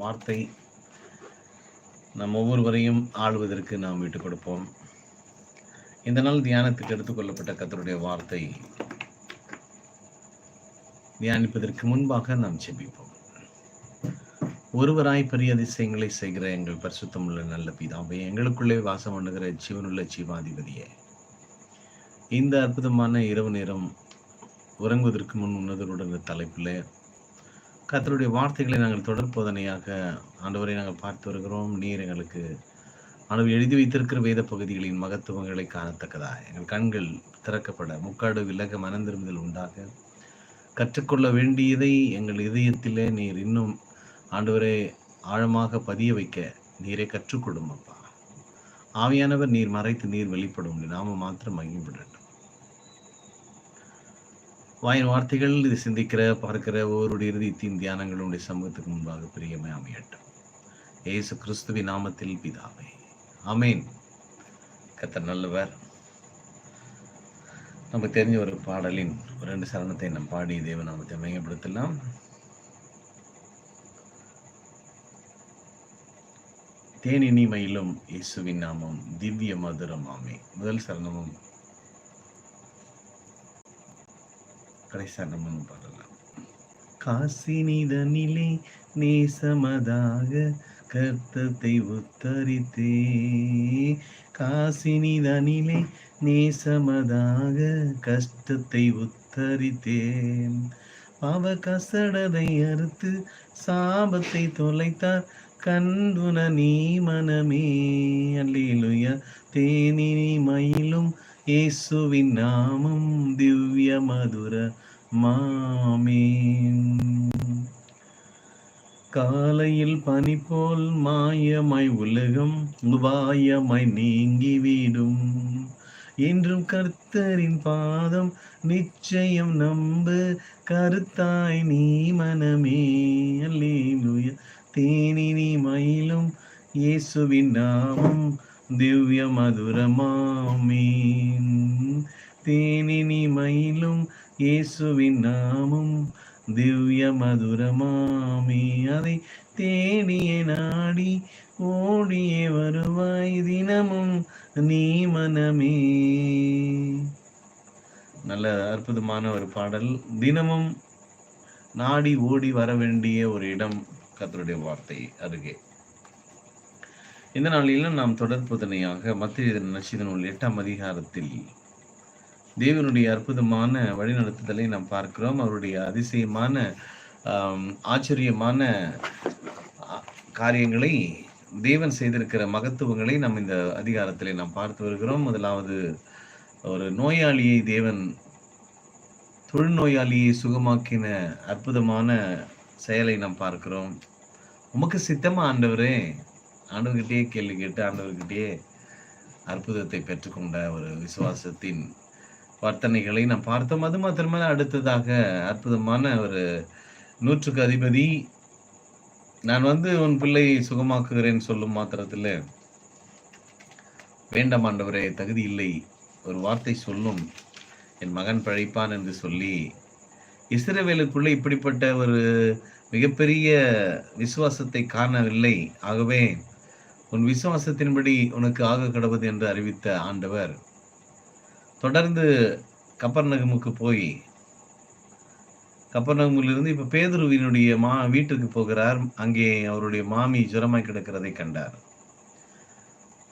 வார்த்தை நம் ஒவ்வொருவரையும் ஆளுவதற்கு நாம் விட்டுக் கொடுப்போம் இந்த நாள் தியானத்துக்கு எடுத்துக்கொள்ளப்பட்ட கத்தருடைய வார்த்தை தியானிப்பதற்கு முன்பாக நாம் செபிப்போம் ஒருவராய் பெரிய அதிசயங்களை செய்கிற எங்கள் பரிசுத்தமுள்ள நல்ல பிதாவை எங்களுக்குள்ளே வாசம் பண்ணுகிற ஜீவனுள்ள ஜீவாதிபதியே இந்த அற்புதமான இரவு நேரம் உறங்குவதற்கு முன் உன்னதருடன் தலைப்பில் கத்தருடைய வார்த்தைகளை நாங்கள் தொடர் போதனையாக ஆண்டவரை நாங்கள் பார்த்து வருகிறோம். நீர் எங்களுக்கு ஆண்டவர் எழுதி வைத்திருக்கிற வேத பகுதிகளின் மகத்துவங்களை காணத்தக்கதா எங்கள் கண்கள் திறக்கப்பட முக்காடு விலக மனந்திருந்தல் உண்டாக. கற்றுக்கொள்ள வேண்டியதை எங்கள் இதயத்திலே நீர் இன்னும் ஆண்டவரே ஆழமாக பதிய வைக்க நீரை கற்றுக்கொடும் அப்பா. ஆவியானவர் நீர் மறைத்து நீர் வெளிப்படும். நாம மாத்திரம் மகிழ்படட்டும் வாயின் வார்த்தைகள் இது சிந்திக்கிற பார்க்கிற ஒவ்வொருடைய இறுதியத்தின் தியானங்கள் உடைய சமூகத்துக்கு முன்பாக பிரியமே அமையட்டும். ஏசு கிறிஸ்துவின் நாமத்தில் பிதாவே. அமேன் கத்த நல்லவர். நமக்கு தெரிஞ்ச ஒரு பாடலின் ஒரு ரெண்டு சரணத்தை நம் பாடி தேவ நாமத்தை மையப்படுத்தலாம். தேனினி மயிலும் இயேசுவின் நாமம் திவ்ய மதுரம். ஆமே முதல் சரணமும் கடைசரணமும் பாடலாம். காசினிதனிலே நேசமதாக கர்த்தத்தை உத்தரித்தே. காசினிதனிலே நேசமதாக கஷ்டத்தை உத்தரித்தேன். பாவ கசடதை அறுத்து சாபத்தை தொலைத்தார். கண்டுன நீ மனமே. அல்லேலுய. தேனி மயிலும் இயேசுவின் நாமம் திவ்ய மதுர மாமே காலையில் பனி போல் மாயமாய் உலகம் உபாயமாய் நீங்கிவிடும். என்றும் கர்த்தரின் பாதம் நிச்சயம் நம்பு கருத்தாய் நீ மனமே. அல்லேலுய. தேனினி மயிலும் இயேசுவின் நாமம் திவ்ய மதுரமாமே தேனினி மயிலும் இயேசுவின் நாமம். திவ்ய மதுரமாமி அதை தேடிய நாடி ஓடியே வருவாய் தினமும் நீ மனமே. நல்ல அற்புதமான ஒரு பாடல். தினமும் நாடி ஓடி வர வேண்டிய ஒரு இடம் கத்தருடைய வார்த்தை அருகே. இந்த நாளிலும் நாம் தொடர் புதனையாக மத்திய நட்சித நூல் எட்டாம் அதிகாரத்தில் தேவனுடைய அற்புதமான வழிநடத்துதலை நாம் பார்க்கிறோம். அவருடைய அதிசயமான ஆச்சரியமான காரியங்களை தேவன் செய்திருக்கிற மகத்துவங்களை நாம் இந்த அதிகாரத்திலே நாம் பார்த்து வருகிறோம். முதலாவது ஒரு நோயாளியை தேவன் தொழுநோயாளியை சுகமாக்கின அற்புதமான செயலை நாம் பார்க்கிறோம். உமக்கு சித்தமா ஆண்டவரே? ஆண்டவர்கிட்டயே கேள்வி கேட்டு ஆண்டவர்கிட்டயே அற்புதத்தை பெற்றுக்கொண்ட ஒரு விசுவாசத்தின் வர்த்தனைகளை நாம் பார்த்தோம். அது மாத்திரமே அடுத்ததாக அற்புதமான ஒரு நூற்றுக்கு அதிபதி. நான் வந்து உன் பிள்ளையை சுகமாக்குகிறேன் சொல்லும் மாத்திரத்தில் வேண்டாம் ஆண்டவரே தகுதி இல்லை. ஒரு வார்த்தை சொல்லும். என் மகன் பழைப்பான் என்று சொல்லி இஸ்ரவேலுக்குள்ள இப்படிப்பட்ட ஒரு மிகப்பெரிய விசுவாசத்தை காணவில்லை. ஆகவே உன் விசுவாசத்தின்படி உனக்கு ஆக கடவுது என்று அறிவித்த ஆண்டவர் தொடர்ந்து கப்பர்நகமுக்கு போய் கப்பர்நகமிலிருந்து இப்போ பேதுருவினுடைய மா வீட்டுக்கு போகிறார். அங்கே அவருடைய மாமி ஜுரமாய் கிடக்கிறதை கண்டார்.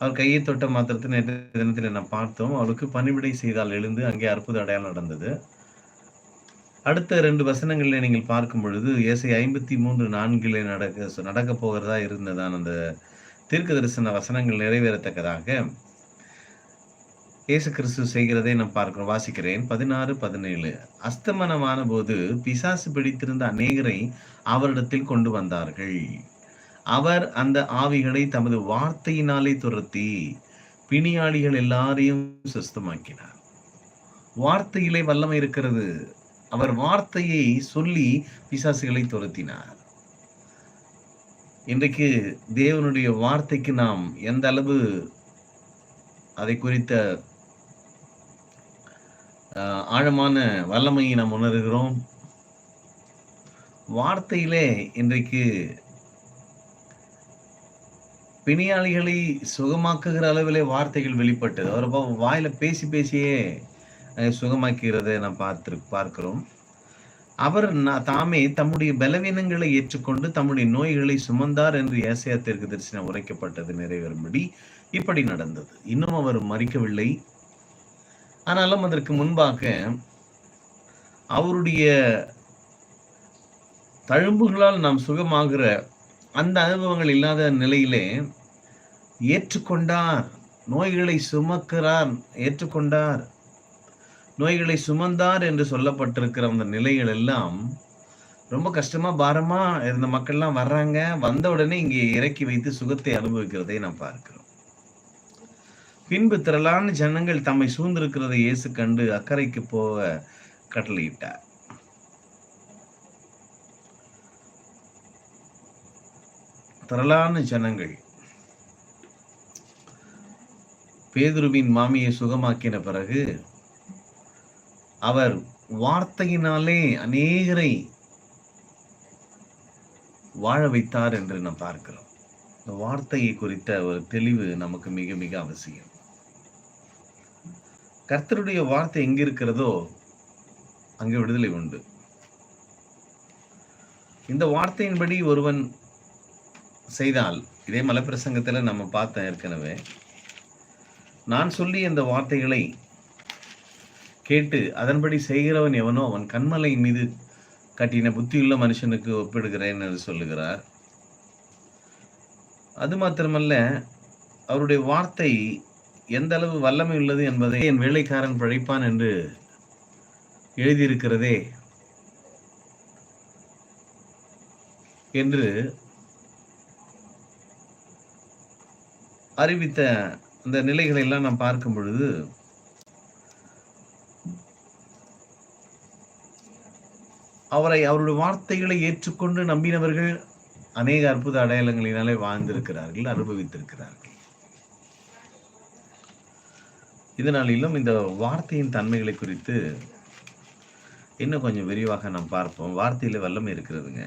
அவர் கையை தொட்ட மாத்திரத்தில் நேற்று தினத்தில் நான் பார்த்தோம்? அவளுக்கு பணிவிடை செய்தால் எழுந்து அங்கே அற்புத அடையாளம் நடந்தது. அடுத்த ரெண்டு வசனங்களில் நீங்கள் பார்க்கும் பொழுது ஏசை ஐம்பத்தி மூன்று நான்கில் நடக்க நடக்க போகிறதா இருந்ததான் அந்த தீர்க்க தரிசன வசனங்கள் நிறைவேறத்தக்கதாக. இயேசு கிறிஸ்து செய்கிறதை நான் பார்க்கிறோம் வாசிக்கிறேன். பதினாறு பதினேழு. அஸ்தமனமான போது பிசாசு பிடித்திருந்த அநேகரை அவரிடத்தில் கொண்டு வந்தார்கள். அவர் அந்த ஆவிகளை தமது வார்த்தையினாலே துரத்தி பிணியாளிகள் எல்லாரையும் சுஸ்தமாக்கினார். வார்த்தையிலே வல்லமை இருக்கிறது. அவர் வார்த்தையை சொல்லி பிசாசுகளை துரத்தினார். இன்றைக்கு தேவனுடைய வார்த்தைக்கு நாம் எந்த அளவு அதை குறித்த ஆழமான வல்லமையை நாம் உணர்கிறோம். வார்த்தையிலே இன்றைக்கு பிணியாளிகளை சுகமாக்குகிற அளவிலே வார்த்தைகள் வெளிப்பட்டது. அவர் வாயில பேசி பேசியே சுகமாக்கிறதை நாம் பார்த்து பார்க்கிறோம். அவர் தாமே தம்முடைய பலவீனங்களை ஏற்றுக்கொண்டு தம்முடைய நோய்களை சுமந்தார் என்று ஏசையா தெற்கு தரிசனம் உரைக்கப்பட்டது நிறைவேறும்படி இப்படி நடந்தது. இன்னும் அவர் மறிக்கவில்லை. ஆனாலும் அதற்கு முன்பாக அவருடைய தழும்புகளால் நாம் சுகமாகிற அந்த அனுபவங்கள் இல்லாத நிலையிலே ஏற்றுக்கொண்டார். நோய்களை சுமக்கிறார் ஏற்றுக்கொண்டார். நோய்களை சுமந்தார் என்று சொல்லப்பட்டிருக்கிற அந்த நிலைகள் எல்லாம் ரொம்ப கஷ்டமா பாரமா இருந்த மக்கள்லாம் வர்றாங்க. வந்த உடனே இங்கே இறக்கி வைத்து சுகத்தை அனுபவிக்கிறதை நாம் பார்க்கிறோம். பின்பு திரளான ஜனங்கள் தம்மை சூழ்ந்திருக்கிறதை இயேசு கண்டு அக்கறைக்கு போக கட்டளையிட்டார். திரளான ஜனங்கள் பேதுருவின் மாமியை சுகமாக்கின பிறகு அவர் வார்த்தையினாலே அநேகரை வாழ வைத்தார் என்று நாம் பார்க்கிறோம். இந்த வார்த்தையை குறித்த ஒரு தெளிவு நமக்கு மிக மிக அவசியம். கர்த்தருடைய வார்த்தை எங்க இருக்கிறதோ அங்கே விடுதலை உண்டு. இந்த வார்த்தையின்படி ஒருவன் செய்தால் இதே மலப்பிரசங்கத்தில் நம்ம பார்த்தேன் ஏற்கனவே நான் சொல்லி இந்த வார்த்தைகளை கேட்டு அதன்படி செய்கிறவன் எவனோ அவன் கண்மலை மீது கட்டின புத்தியுள்ள மனுஷனுக்கு ஒப்பிடுகிறேன் என்று சொல்லுகிறார். அது மாத்திரமல்ல அவருடைய வார்த்தை எந்த அளவு வல்லமை உள்ளது என்பதை என் வேலைக்காரன் பிழைப்பான் என்று எழுதியிருக்கிறதே என்று அறிவித்த அந்த நிலைகளை எல்லாம் நாம் பார்க்கும் பொழுது அவரை அவருடைய வார்த்தைகளை ஏற்றுக்கொண்டு நம்பினவர்கள் அநேக அற்புத அடையாளங்களினாலே வாழ்ந்திருக்கிறார்கள் அனுபவித்திருக்கிறார்கள். இதனாலும் இந்த வார்த்தையின் தன்மைகளை குறித்து இன்னும் கொஞ்சம் விரிவாக நாம் பார்ப்போம். வார்த்தையில் வல்லமை இருக்கிறதுங்க.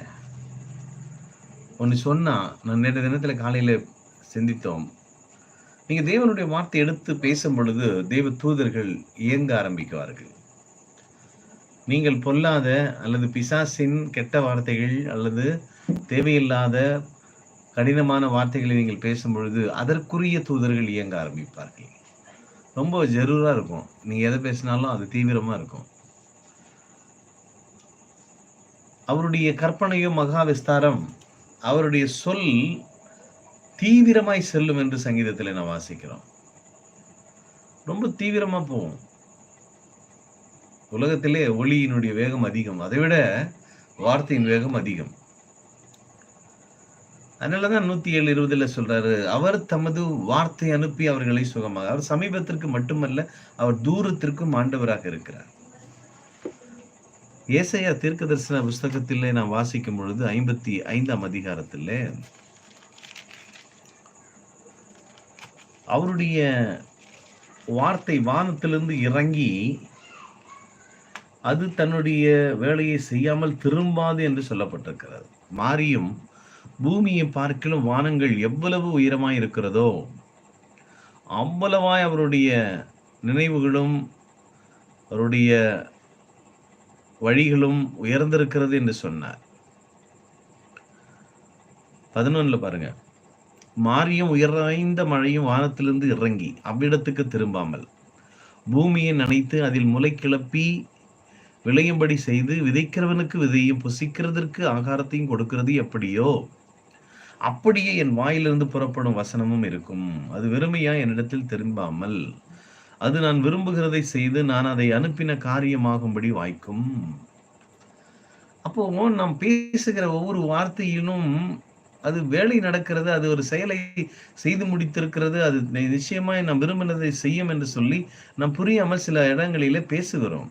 ஒன்று சொன்னால் நான் நேற்று தினத்தில் காலையில் சிந்தித்தோம். நீங்கள் தேவனுடைய வார்த்தை எடுத்து பேசும் பொழுது தேவ தூதர்கள் இயங்க ஆரம்பிக்குவார்கள். நீங்கள் பொல்லாத அல்லது பிசாசின் கெட்ட வார்த்தைகள் அல்லது தேவையில்லாத கடினமான வார்த்தைகளை நீங்கள் பேசும் பொழுது அதற்குரிய தூதர்கள் இயங்க ஆரம்பிப்பார்கள். ரொம்ப ஜரூரா இருக்கும். நீங்கள் எதை பேசினாலும் அது தீவிரமாக இருக்கும். அவருடைய கற்பனையும் மகா விஸ்தாரம் அவருடைய சொல் தீவிரமாய் செல்லும் என்று சங்கீதத்தில் நான் வாசிக்கிறோம். ரொம்ப தீவிரமாக போகும். உலகத்திலே ஒளியினுடைய வேகம் அதிகம். அதை விட வார்த்தையின் வேகம் அதிகம். அதனாலதான் நூத்தி ஏழு இருபதுல சொல்றாரு அவர் தமது வார்த்தை அனுப்பி அவர்களை சுகமாக அவர் சமீபத்திற்கு மட்டுமல்ல அவர் தூரத்திற்கும் ஆண்டவராக இருக்கிறார். ஏசையா தீர்க்க தரிசன புஸ்தகத்திலே நான் வாசிக்கும் பொழுது ஐம்பத்தி ஐந்தாம் அதிகாரத்திலே அவருடைய வார்த்தை வானத்திலிருந்து இறங்கி அது தன்னுடைய வேலையை செய்யாமல் திரும்பாது என்று சொல்லப்பட்டிருக்கிறது. மாரியும் பூமியை பார்க்கிலும் வானங்கள் எவ்வளவு உயரமாய் இருக்கிறதோ அவ்வளவாய் அவருடைய நினைவுகளும் அவருடைய வழிகளும் உயர்ந்திருக்கிறது என்று சொன்னார். பதினொன்னுல பாருங்க. மாரியம் உயர்ந்த மழையும் வானத்திலிருந்து இறங்கி அவ்விடத்துக்கு திரும்பாமல் பூமியை நனைத்து அதில் முளை கிளப்பி விளையும்படி செய்து விதைக்கிறவனுக்கு விதையும் புசிக்கிறதற்கு ஆகாரத்தையும் கொடுக்கிறது எப்படியோ அப்படியே என் வாயிலிருந்து புறப்படும் வசனமும் இருக்கும். அது வெறுமையா என்னிடத்தில் திரும்பாமல் அது நான் விரும்புகிறதை செய்து நான் அதை அனுப்பின காரியமாகும்படி வாய்க்கும். அப்போ நாம் பேசுகிற ஒவ்வொரு வார்த்தையிலும் அது வேலை நடக்கிறது அது ஒரு செயலை செய்து முடித்திருக்கிறது அது நிச்சயமாய் நாம் விரும்பினதை செய்யும் என்று சொல்லி நாம் புரியாமல் சில இடங்களிலே பேசுகிறோம்.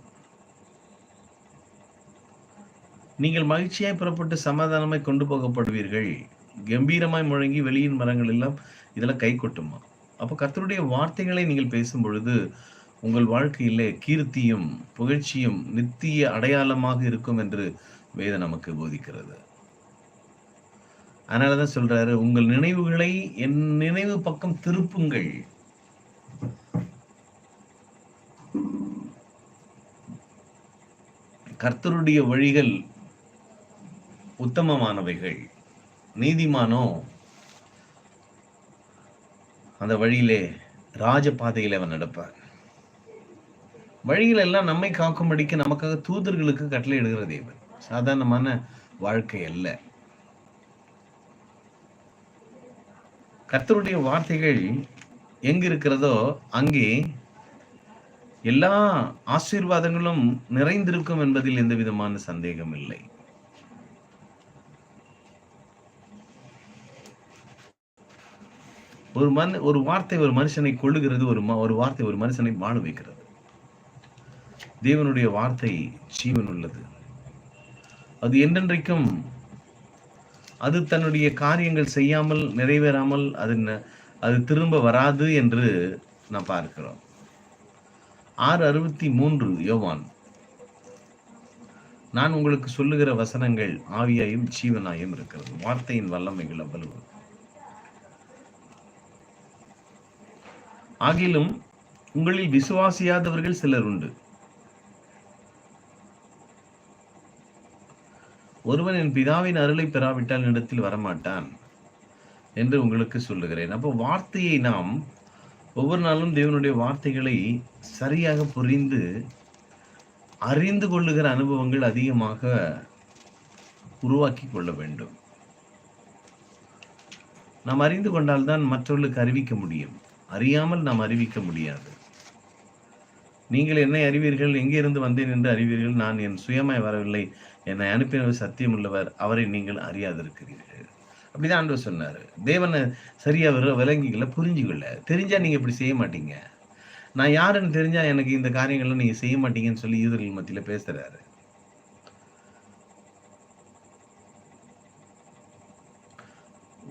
நீங்கள் மகிழ்ச்சியாய் புறப்பட்டு சமாதானமாய் கொண்டு போகப்படுவீர்கள். கம்பீரமாய் முழங்கி வெளியின் மரங்கள் எல்லாம் இதெல்லாம் கை கொட்டுமா? அப்போ கர்த்தருடைய வார்த்தைகளை நீங்கள் பேசும் பொழுது உங்கள் வாழ்க்கையிலே கீர்த்தியும் புகழ்ச்சியும் நித்திய அடையாளமாக இருக்கும் என்று வேத நமக்கு போதிக்கிறது. அதனாலதான் சொல்றாரு உங்கள் நினைவுகளை என் நினைவு பக்கம் திருப்புங்கள். கர்த்தருடைய வழிகள் உத்தமமானவைகள். நீதிமானோ அந்த வழியிலே ராஜபாதையில் அவன் நடப்பான். வழிகள் எல்லாம் நம்மை காக்கும்படிக்கு நமக்காக தூதர்களுக்கு கட்டளை இடுகிற தேவன். சாதாரணமான வாழ்க்கை அல்ல. கர்த்தருடைய வார்த்தைகள் எங்க இருக்கிறதோ அங்கே எல்லா ஆசீர்வாதங்களும் நிறைந்திருக்கும் என்பதில் எந்த விதமான சந்தேகம் இல்லை ஒரு மண் ஒரு வார்த்தை ஒரு மனுஷனை கொள்ளுகிறது ஒரு ஒரு வார்த்தை ஒரு மனுஷனை வாழ வைக்கிறது. தேவனுடைய வார்த்தை ஜீவன் உள்ளது அது என்றென்றைக்கும் அது தன்னுடைய காரியங்கள் செய்யாமல் நிறைவேறாமல் அது அது திரும்ப வராது என்று நான் பார்க்கிறோம். ஆறு அறுபத்தி மூன்று யோவான். நான் உங்களுக்கு சொல்லுகிற வசனங்கள் ஆவியாயும் ஜீவனாயும் இருக்கிறது. வார்த்தையின் வல்லமைகள் அவ்வளவு. ஆகிலும் உங்களில் விசுவாசியாதவர்கள் சிலர் உண்டு. ஒருவன் என் பிதாவின் அருளை பெறாவிட்டால் இடத்தில் வரமாட்டான் என்று உங்களுக்கு சொல்லுகிறேன். அப்போ வார்த்தையை நாம் ஒவ்வொரு நாளும் தேவனுடைய வார்த்தைகளை சரியாக புரிந்து அறிந்து கொள்ளுகிற அனுபவங்கள் அதிகமாக உருவாக்கி கொள்ள வேண்டும். நாம் அறிந்து கொண்டால்தான் மற்றவர்களுக்கு அறிவிக்க முடியும். அறியாமல் நாம் அறிவிக்க முடியாது. நீங்கள் என்னை அறிவீர்கள் எங்கிருந்து வந்தேன் என்று அறிவீர்கள் நான் என் சுயமாய் வரவில்லை என்னை அனுப்பினவர் சத்தியம் உள்ளவர் அவரை நீங்கள் அறியாதிருக்கிறீர்கள். அப்படிதான் ஆண்டவர் சொன்னார். தேவனை சரியா வர விலங்கிகளை புரிஞ்சுக்கல. தெரிஞ்சா நீங்க இப்படி செய்ய மாட்டீங்க. நான் யாருன்னு தெரிஞ்சா எனக்கு இந்த காரியங்கள்லாம் நீங்க செய்ய மாட்டீங்கன்னு சொல்லி யூதர்கள் மத்தியில பேசுறாரு.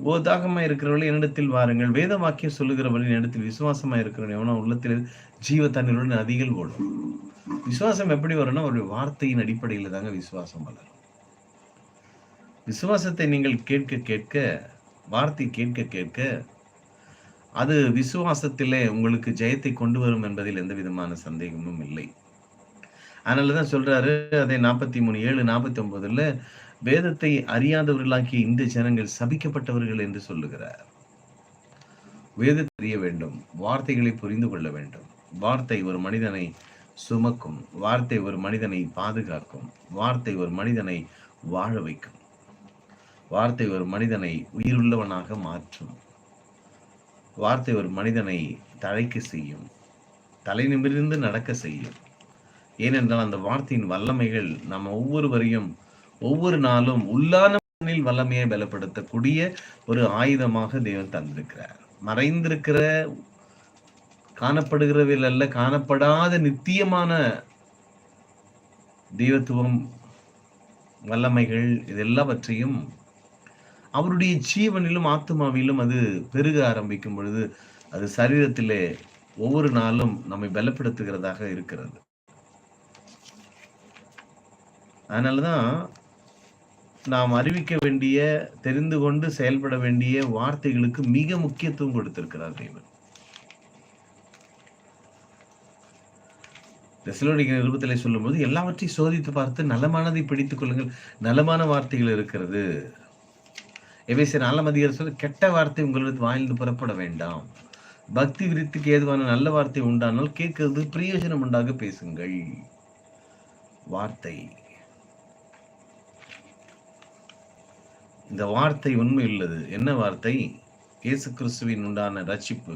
ஓதாகமா இருக்கிறவர்கள் என்னிடத்தில் வாருங்கள். வேத வாக்கியம் சொல்லுகிறவர்கள் என்னிடத்தில் விசுவாசமா இருக்கிறவன் எவனோ உள்ளத்தில் ஜீவ தண்ணீருடன் நதிகள் ஓடும். விசுவாசம் எப்படி வரும்னா ஒரு வார்த்தையின் அடிப்படையில் தாங்க விசுவாசம் வளரும். விசுவாசத்தை நீங்கள் கேட்க கேட்க வார்த்தை கேட்க கேட்க அது விசுவாசத்திலே உங்களுக்கு ஜெயத்தை கொண்டு வரும் என்பதில் எந்த விதமான சந்தேகமும் இல்லை. அதனால தான் சொல்றாரு அதே நாற்பத்தி மூணு ஏழு நாற்பத்தி ஒன்பதுல வேதத்தை அறியாதவர்களாகிய இந்த ஜனங்கள் சபிக்கப்பட்டவர்கள் என்று சொல்லுகிறார். வேதத்தை அறிய வேண்டும் வார்த்தைகளை புரிந்து கொள்ள வேண்டும். வார்த்தை ஒரு மனிதனை சுமக்கும் வார்த்தை ஒரு மனிதனை பாதுகாக்கும் வார்த்தை ஒரு மனிதனை வாழ வைக்கும். வார்த்தை ஒரு மனிதனை உயிருள்ளவனாக மாற்றும். வார்த்தை ஒரு மனிதனை தழைக்க செய்யும் தலை நிமிர்ந்து நடக்க செய்யும். ஏனென்றால் அந்த வார்த்தையின் வல்லமைகள் நம்ம ஒவ்வொருவரையும் ஒவ்வொரு நாளும் உள்ளான வல்லமையை பலப்படுத்தக்கூடிய ஒரு ஆயுதமாக தேவன் தந்திருக்கிறார். மறைந்திருக்கிற காணப்படுகிறவில் அல்ல காணப்படாத நித்தியமான தெய்வத்துவம் வல்லமைகள் இதெல்லாவற்றையும் அவருடைய ஜீவனிலும் ஆத்மாவிலும் அது பெருக ஆரம்பிக்கும் பொழுது அது சரீரத்திலே ஒவ்வொரு நாளும் நம்மை பலப்படுத்துகிறதாக இருக்கிறது. அதனாலதான் நாம் அறிவிக்க வேண்டிய தெரிந்து கொண்டு செயல்பட வேண்டிய வார்த்தைகளுக்கு மிக முக்கியத்துவம் கொடுத்திருக்கிறார் தேவன். தெசலோனிக்க நிருபத்திலே சொல்லும்போது எல்லாவற்றையும் சோதித்து பார்த்து நலமானதை பிடித்துக் கொள்ளுங்கள். நலமான வார்த்தைகள் இருக்கிறது. எவேச நல்ல மதியர் சொல்ல கெட்ட வார்த்தை உங்களுக்கு வாயிலிருந்து புறப்பட வேண்டாம். பக்தி விருத்திக்கு ஏதுவான நல்ல வார்த்தை உண்டானால் கேட்கறது பிரயோஜனம் உண்டாக பேசுங்கள். வார்த்தை. இந்த வார்த்தை உண்மை உள்ளது என்ன வார்த்தை? இயேசு கிறிஸ்துவின் உண்டான ரட்சிப்பு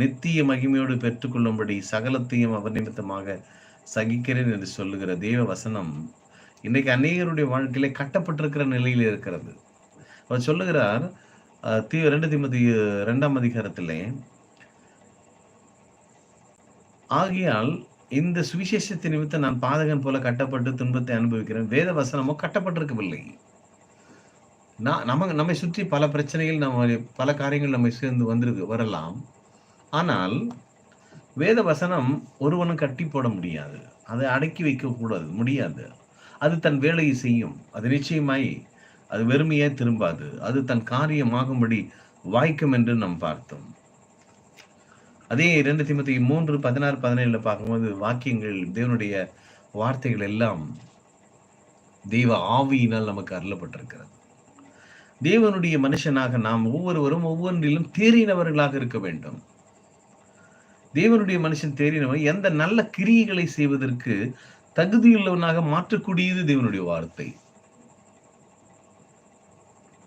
நித்திய மகிமையோடு பெற்றுக்கொள்ளும்படி சகலத்தையும் அவர் நிமித்தமாக சகிக்கிறேன் என்று சொல்லுகிற தேவ வசனம் இன்னைக்கு அநேகருடைய வாழ்க்கையில கட்டப்பட்டிருக்கிற நிலையில் இருக்கிறது. அவர் சொல்லுகிறார் தீ ரெண்டு திமுதி ரெண்டாம் அதிகாரத்திலே ஆகையால் இந்த சுவிசேஷத்தை நிமித்தம் நான் பாதகன் போல கட்டப்பட்டு துன்பத்தை அனுபவிக்கிறேன். வேத வசனமோ கட்டப்பட்டிருக்கவில்லை. நான் நம்ம நம்மை சுற்றி பல பிரச்சனைகள் நம்ம பல காரியங்கள் நம்மை சேர்ந்து வந்திருக்கு வரலாம். ஆனால் வேத வசனம் ஒருவனும் கட்டி போட முடியாது. அதை அடக்கி வைக்கக்கூடாது முடியாது. அது தன் வேலையை செய்யும். அது நிச்சயமாய் அது வெறுமையே திரும்பாது. அது தன் காரியமாகும்படி வாய்க்கும் என்று நாம் பார்த்தோம். அதே இரண்டு திமுத்தி மூன்று பதினாறு பதினேழுல பார்க்கும்போது வாக்கியங்கள் தேவனுடைய வார்த்தைகள் எல்லாம் தெய்வ ஆவியினால் நமக்கு அருளப்பட்டிருக்கிறது. தேவனுடைய மனுஷனாக நாம் ஒவ்வொருவரும் ஒவ்வொன்றிலும் தேறினவர்களாக இருக்க வேண்டும். தேவனுடைய மனுஷன் தேறினவன் எந்த நல்ல கிரியைகளை செய்வதற்கு தகுதியுள்ளவனாக மாற்றக்கூடியது தேவனுடைய வார்த்தை.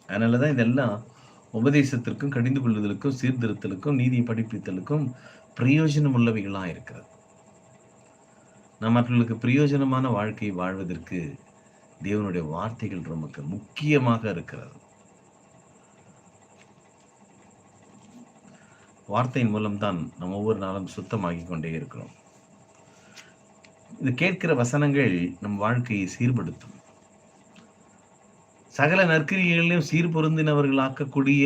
அதனாலதான் இதெல்லாம் உபதேசத்திற்கும் கடிந்து கொள்வதற்கும் சீர்திருத்தலுக்கும் நீதியை படிப்பித்தலுக்கும் பிரயோஜனம் உள்ளவைகளா இருக்கிறது. நாம் மற்றவர்களுக்கு பிரயோஜனமான வாழ்க்கையை வாழ்வதற்கு தேவனுடைய வார்த்தைகள் நமக்கு முக்கியமாக இருக்கிறது. வார்த்தையின் மூலம்தான் நம்ம ஒவ்வொரு நாளும் சுத்தமாகி கொண்டே இருக்கிறோம். இது கேட்கிற வசனங்கள் நம் வாழ்க்கையை சீர்படுத்தும். சகல நற்கிரிகளிலும் சீர் பொருந்தினவர்களாக்கக்கூடிய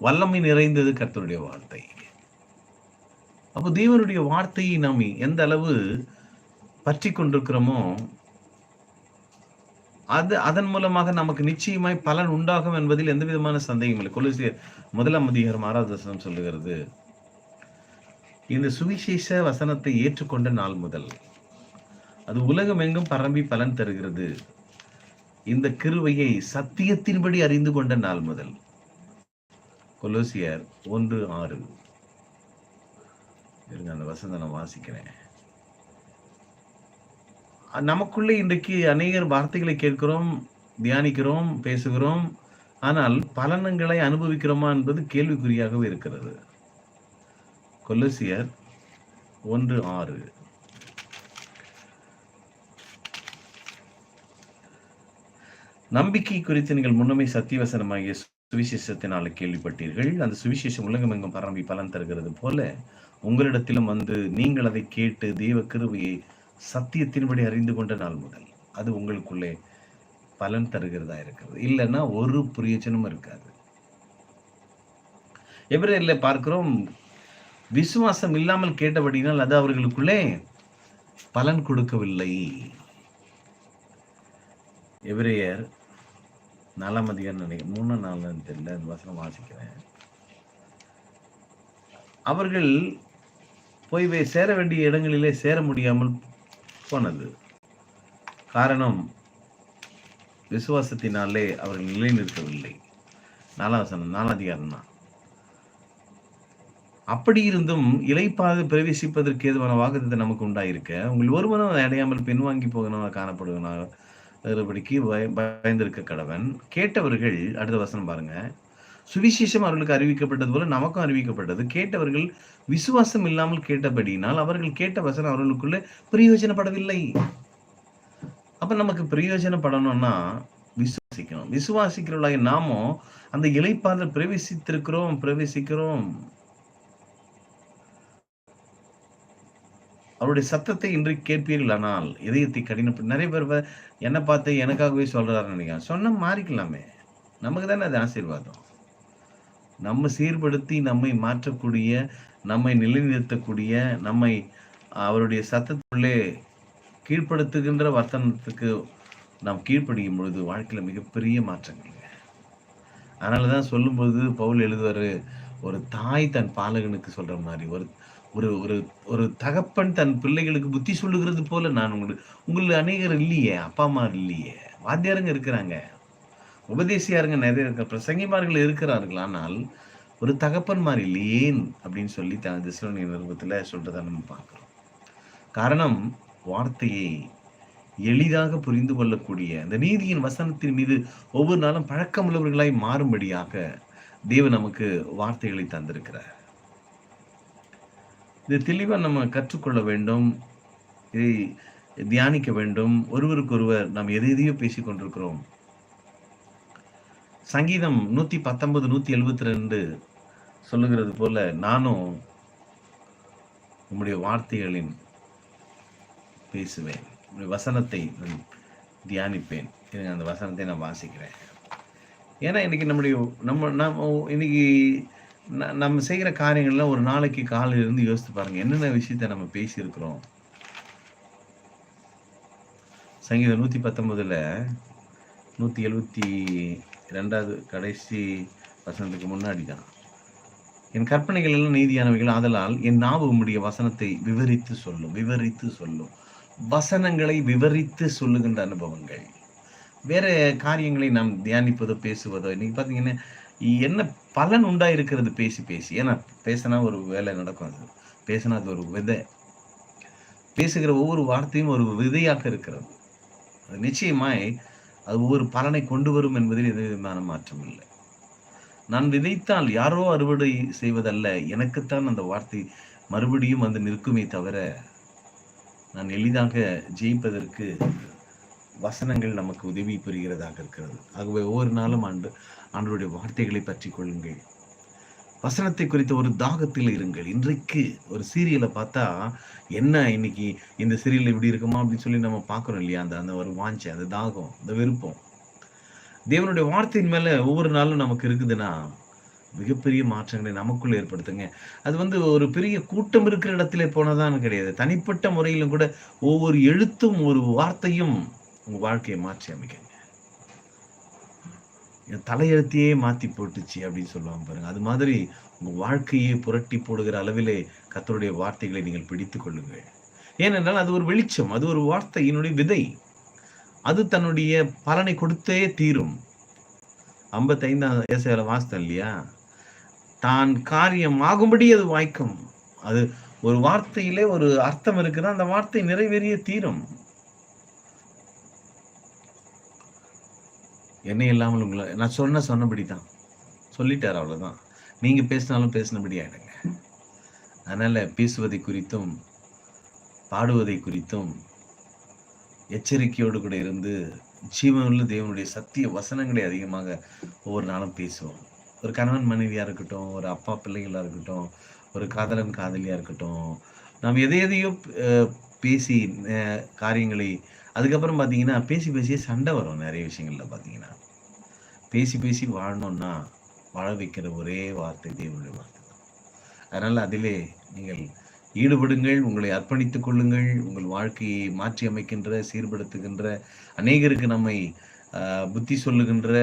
வல்லமை நிறைந்தது கர்த்தருடைய வார்த்தை. அப்போ தேவனுடைய வார்த்தையை நாம் எந்த அளவு பற்றி கொண்டிருக்கிறோமோ அது அதன் மூலமாக நமக்கு நிச்சயமாய் பலன் உண்டாகும் என்பதில் எந்த விதமான சந்தேகம் இல்லை. கொலுசியர் முதலாம் அதிகாரம் ஆறாவது வசனம் சொல்லுகிறது. இந்த சுவிசேஷ வசனத்தை ஏற்றுக்கொண்ட நாள் முதல் அது உலகம் எங்கும் பரம்பி பலன் தருகிறது. இந்த கிருவையை சத்தியத்தின்படி அறிந்து கொண்ட நாள் முதல் கொலோசியர் ஒன்று ஆறு. இருங்க அந்த வசனத்தை நான் வாசிக்கிறேன். நமக்குள்ளே இன்றைக்கு அநேகர் வார்த்தைகளை கேட்கிறோம் தியானிக்கிறோம் பேசுகிறோம். ஆனால் பலனங்களை அனுபவிக்கிறோமா என்பது கேள்விக்குறியாகவே இருக்கிறது. கொலசியர் ஒன்று ஆறு. நம்பிக்கை குறித்து நீங்கள் முன்னமே சத்தியவசனமாகிய சுவிசேஷத்தினால கேள்விப்பட்டீர்கள். அந்த சுவிசேஷம் உலகமெங்கும் பரம்பி பலன் தருகிறது போல உங்களிடத்திலும் வந்து நீங்கள் அதை கேட்டு தெய்வ கிருவையை சத்தியத்தின்படி அறிந்து கொண்ட நாள் முதல். அது உங்களுக்குள்ளே பலன் தருகிறதா இருக்கிறது. இல்லைன்னா ஒரு பிரயோஜனமும் இருக்காது. எவரையில பார்க்கிறோம் விசுவாசம் இல்லாமல் கேட்டபடினால் அது அவர்களுக்குள்ளே பலன் கொடுக்கவில்லை. எவரையர் நாலாம் அதிகாரம் நினைக்கிறேன் மூணு நாலு தெரியல அந்த வசனம் வாசிக்கிறேன். அவர்கள் போய் சேர வேண்டிய இடங்களிலே சேர முடியாமல் போனது. காரணம் விசுவாசத்தினாலே அவர்கள் நிலை நிற்கவில்லை நாலாம் வசனம் நாலாதிகாரம் தான். அப்படி இருந்தும் இலைப்பாக பிரவேசிப்பதற்கு ஏதுவான வாக்குத்தத்தை நமக்கு உண்டாயிருக்க உங்கள் ஒருவனும் அதை அடையாமல் பின்வாங்கி போகணும் பய பயந்திருக்க கடவன். கேட்டவர்கள் அடுத்த வசனம் பாருங்க சுவிசேஷம் அவர்களுக்கு அறிவிக்கப்பட்டது போல நமக்கும் அறிவிக்கப்பட்டது. கேட்டவர்கள் விசுவாசம் இல்லாமல் கேட்டபடியினால் அவர்கள் கேட்ட வசனம் அவர்களுக்குள்ள பிரயோஜனப்படவில்லை. அப்ப நமக்கு பிரயோஜனப்படணும்னா விசுவாசிக்கணும். விசுவாசிக்கிறவளாக நாமும் அந்த இலைப்பாதல் பிரவேசித்திருக்கிறோம் பிரவேசிக்கிறோம். அவருடைய சத்தத்தை இன்று கேட்பீர்கள் ஆனால் இதயத்தை கடின நிறைய பேர் என்னை பார்த்து எனக்காகவே சொல்றாருன்னு நினைக்கிறேன். சொன்ன மாறிக்கலாமே. நமக்கு தானே அது ஆசீர்வாதம். நம்ம சீர்படுத்தி நம்மை மாற்றக்கூடிய நம்மை நிலைநிறுத்தக்கூடிய நம்மை அவருடைய சத்தத்துள்ளே கீழ்ப்படுத்துகின்ற வர்த்தனத்துக்கு நாம் கீழ்ப்படியும் பொழுது வாழ்க்கையில மிகப்பெரிய மாற்றங்கள். அதனால தான் சொல்லும்போது பவுல் எழுதுவார் ஒரு தாய் தன் பாலகனுக்கு சொல்ற மாதிரி ஒரு ஒரு ஒரு ஒரு தகப்பன் தன் பிள்ளைகளுக்கு புத்தி சொல்லுகிறது போல நான் உங்களுக்கு உங்களுக்கு அநேகர் இல்லையே அப்பா அம்மா இல்லையே வாத்தியாருங்க இருக்கிறாங்க. உபதேசியாருங்க நிறைய இருக்கிற பிரசங்கிமார்கள் இருக்கிறார்கள் ஆனால் ஒரு தகப்பன்மார் இல்லையேன் அப்படின்னு சொல்லி தன் திசுவனிய நிருபத்தில் சொல்றதை நம்ம பார்க்குறோம். காரணம் வார்த்தையை எளிதாக புரிந்து கொள்ளக்கூடிய அந்த நீதியின் வசனத்தின் மீது ஒவ்வொரு நாளும் பழக்கமுள்ளவர்களாய் மாறும்படியாக தேவன் நமக்கு வார்த்தைகளை தந்திருக்கிறார். இது தெளிவாக நம்ம கற்றுக்கொள்ள வேண்டும் இதை தியானிக்க வேண்டும். ஒருவருக்கொருவர் நாம் எதை எதையோ பேசிக்கொண்டிருக்கிறோம். சங்கீதம் நூத்தி பத்தொன்பது நூத்தி எழுபத்தி ரெண்டு சொல்லுகிறது போல நானும் உம்முடைய வார்த்தைகளின் பேசுவேன். உங்களுடைய வசனத்தை தியானிப்பேன். தியானிப்பேன் அந்த வசனத்தை நான் வாசிக்கிறேன். ஏன்னா இன்னைக்கு நம்முடைய நம்ம நம்ம இன்னைக்கு நம்ம செய்கிற காரியங்கள்லாம் ஒரு நாளைக்கு காலையில இருந்து யோசித்து பாருங்க. என்னென்ன விஷயத்த நம்ம பேசியிருக்கிறோம்? சங்கீதம் நூத்தி பத்தொன்பதுல நூற்றி எழுபத்தி ரெண்டாவது கடைசி வசனத்துக்கு முன்னாடி தான். என் கற்பனைகள் எல்லாம் நீதியானவைகள் ஆதலால் என் நாவு உம்முடைய வசனத்தை விவரித்து சொல்லும் விவரித்து சொல்லும். வசனங்களை விவரித்து சொல்லுகின்ற அனுபவங்கள். வேற காரியங்களை நாம் தியானிப்பதோ பேசுவதோ இன்னைக்கு பார்த்தீங்கன்னா என்ன பலன் உண்டா இருக்கிறது பேசி பேசி. ஏன்னா பேசினா ஒரு வேலை நடக்கும் அது. பேசினா அது ஒரு விதை. பேசுகிற ஒவ்வொரு வார்த்தையும் ஒரு விதையாக இருக்கிறது. அது நிச்சயமாய் அது ஒவ்வொரு பலனை கொண்டு வரும் என்பதில் எந்த விதமான மாற்றம் இல்லை. நான் விதைத்தால் யாரோ அறுவடை செய்வதல்ல எனக்குத்தான் அந்த வார்த்தை மறுபடியும் வந்து நிற்குமே தவிர நான் எளிதாக ஜெயிப்பதற்கு வசனங்கள் நமக்கு உதவி புரிகிறதாக இருக்கிறது. ஆகவே ஒவ்வொரு நாளும் ஆண்டு ஆண்டருடைய வார்த்தைகளை பற்றி கொள்ளுங்கள். வசனத்தை குறித்த ஒரு தாகத்தில் இருங்கள். இன்றைக்கு ஒரு சீரியலை பார்த்தா என்ன இன்னைக்கு இந்த சீரியல் இப்படி இருக்குமா அப்படின்னு சொல்லி நம்ம பார்க்குறோம் இல்லையா? அந்த அந்த ஒரு வாஞ்சை அந்த தாகம் அந்த விருப்பம் தேவனுடைய வார்த்தையின் மேல ஒவ்வொரு நாளும் நமக்கு இருக்குதுன்னா மிகப்பெரிய மாற்றங்களை நமக்குள்ள ஏற்படுத்துங்க. அது வந்து ஒரு பெரிய கூட்டம் இருக்கிற இடத்துல போனதான் கிடையாது. தனிப்பட்ட முறையிலும் கூட ஒவ்வொரு எழுத்தும் ஒரு வார்த்தையும் உங்க வாழ்க்கையை மாற்றி அமைக்குங்க என் தலையெழுத்தையே மாத்தி போட்டுச்சு அப்படின்னு சொல்லுவாங்க பாருங்க. அது மாதிரி உங்க வாழ்க்கையை புரட்டி போடுகிற அளவிலே கத்தருடைய வார்த்தைகளை நீங்கள் பிடித்து கொள்ளுங்கள். ஏனென்றால் அது ஒரு வெளிச்சம் அது ஒரு வார்த்தையினுடைய விதை. அது தன்னுடைய பலனை கொடுத்தே தீரும். ஐம்பத்தைந்தாம் ஏசையில் வாஸ்தம் இல்லையா? தான் காரியம் ஆகும்படி அது வாய்க்கும். அது ஒரு வார்த்தையிலே ஒரு அர்த்தம் இருக்குன்னா அந்த வார்த்தை நிறைவேறிய தீரும். என்ன இல்லாமல் உங்களை நான் சொன்ன சொன்னபடி தான் சொல்லிட்டார் அவ்வளோதான் நீங்கள் பேசினாலும் பேசினபடி ஆயிடுங்க அதனால பேசுவதை குறித்தும் பாடுவதை குறித்தும் எச்சரிக்கையோடு கூட இருந்து ஜீவனுள்ள தேவனுடைய சத்திய வசனங்களை அதிகமாக ஒவ்வொரு நாளும் பேசுவோம். ஒரு கணவன் மனைவியாக இருக்கட்டும் ஒரு அப்பா பிள்ளைகளாக இருக்கட்டும் ஒரு காதலன் காதலியா இருக்கட்டும் நாம் எதை எதையோ பேசி காரியங்களை அதுக்கப்புறம் பார்த்தீங்கன்னா பேசி பேசியே சண்டை வரும் நிறைய விஷயங்களில் பார்த்தீங்கன்னா பேசி பேசி வாழணும்னா வாழ வைக்கிற ஒரே வார்த்தை தேவனுடைய வார்த்தை தான். அதனால் அதிலே நீங்கள் ஈடுபடுங்கள் உங்களை அர்ப்பணித்துக் கொள்ளுங்கள் உங்கள் வாழ்க்கையை மாற்றி அமைக்கின்ற சீர்படுத்துகின்ற அநேகருக்கு நம்மை புத்தி சொல்லுகின்ற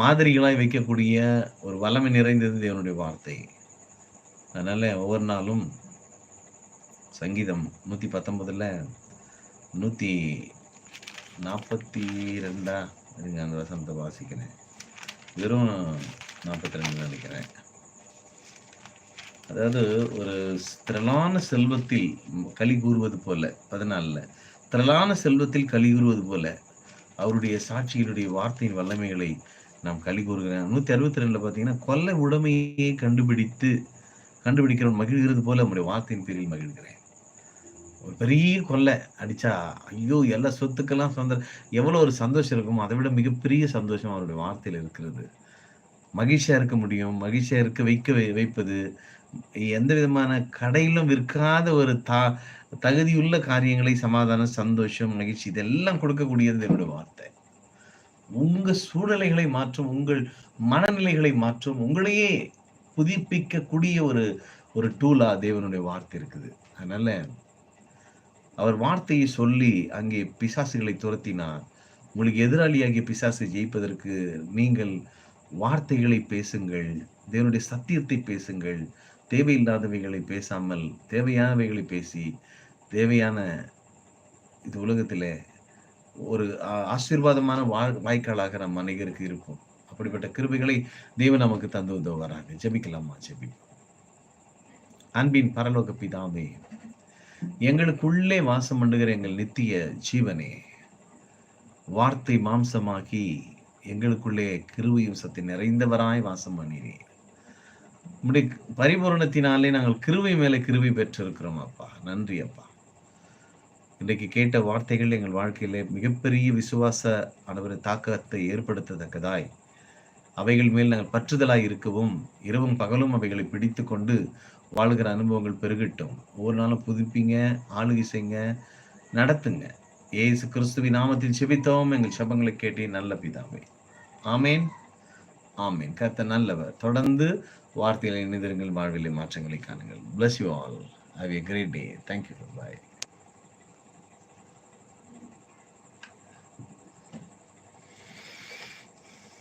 மாதிரிகளாய் வைக்கக்கூடிய ஒரு வல்லமை நிறைந்தது தேவனுடைய வார்த்தை. அதனால் ஒவ்வொரு நாளும் சங்கீதம் நூற்றி பத்தொன்பதில் நூற்றி நாற்பத்தி ரெண்டா இருங்க அந்த வசனத்தை வாசிக்கிறேன். வெறும் நாற்பத்தி ரெண்டு நினைக்கிறேன். அதாவது ஒரு திரளான செல்வத்தில் களி கூறுவது போல பதினாலில் திரளான செல்வத்தில் களி கூறுவது போல அவருடைய சாட்சிகளுடைய வார்த்தையின் வல்லமைகளை நாம் களி கூறுகிறேன். நூற்றி அறுபத்தி ரெண்டில் பார்த்தீங்கன்னா கொல்ல உடமையை கண்டுபிடித்து கண்டுபிடிக்கிறவன் மகிழ்கிறது போல நம்முடைய வார்த்தையின் பேரில் மகிழ்கிறேன். ஒரு பெரிய கொள்ளை அடிச்சா ஐயோ எல்லா சொத்துக்கெல்லாம் சொந்த எவ்வளோ ஒரு சந்தோஷம் இருக்குமோ அதை விட மிகப்பெரிய சந்தோஷம் அவருடைய வார்த்தையில் இருக்கிறது. மகிழ்ச்சியாக இருக்க முடியும் மகிழ்ச்சியாக இருக்க வைக்க வை- வைப்பது எந்த விதமான கடையிலும் விற்காத ஒரு தா தகுதியுள்ள காரியங்களை சமாதானம் சந்தோஷம் மகிழ்ச்சி இதெல்லாம் கொடுக்கக்கூடியது என்னுடைய வார்த்தை. உங்க சூழ்நிலைகளை மாற்றும் உங்கள் மனநிலைகளை மாற்றும் உங்களையே புதுப்பிக்கக்கூடிய ஒரு ஒரு டூலா தேவனுடைய வார்த்தை இருக்குது. அதனால அவர் வார்த்தையை சொல்லி அங்கே பிசாசுகளை துரத்தினார். உங்களுக்கு எதிராளியாகிய பிசாசு ஜெயிப்பதற்கு நீங்கள் வார்த்தைகளை பேசுங்கள் தேவனுடைய சத்தியத்தை பேசுங்கள் தேவையில்லாதவைகளை பேசாமல் தேவையானவைகளை பேசி தேவையான இது உலகத்திலே ஒரு ஆசீர்வாதமான வா- வாய்க்காலாக நம் அனைவருக்கு இருக்கும். அப்படிப்பட்ட கிருபைகளை தேவன் நமக்கு தந்து உதவுவாராங்க ஜெபிக்கலாமா? ஜெபி அன்பின் பரலோக பிதாவே எங்களுக்குள்ளே வாசம் பண்ணுகிற எங்கள் நித்திய ஜீவனே வார்த்தை மாம்சமாக்கி எங்களுக்குள்ளே கிருவையும் சத்தை நிறைந்தவராய் வாசம் பண்ணினீர். உம்முடைய பரிபூரணத்தினாலே நாங்கள் கிருவை மேலே கிருவி பெற்றிருக்கிறோம் அப்பா. நன்றி அப்பா. இன்றைக்கு கேட்ட வார்த்தைகள் எங்கள் வாழ்க்கையிலே மிகப்பெரிய விசுவாச ஆண்டவரை தாக்கத்தை ஏற்படுத்தத்தக்கதாய் அவைகள் மேல் நாங்கள் பற்றுதலாய் இருக்கவும் இரவும் பகலும் அவைகளை பிடித்து கொண்டு வாழ்கிற அனுபவங்கள் பெருகட்டும். ஒவ்வொரு நாளும் புதுப்பிங்க ஆளுகை செய்யுங்க நடத்துங்க. ஏசு கிறிஸ்துவின் நாமத்தில் செபித்தோம் எங்கள் சபங்களை கேட்டே நல்ல பிதாவே. ஆமேன். ஆமேன். கத்த நல்லவர். தொடர்ந்து வார்த்தைகளை இணைந்திருங்கள் வாழ்விலை மாற்றங்களை காணுங்கள். Bless you all have a great day thank you bye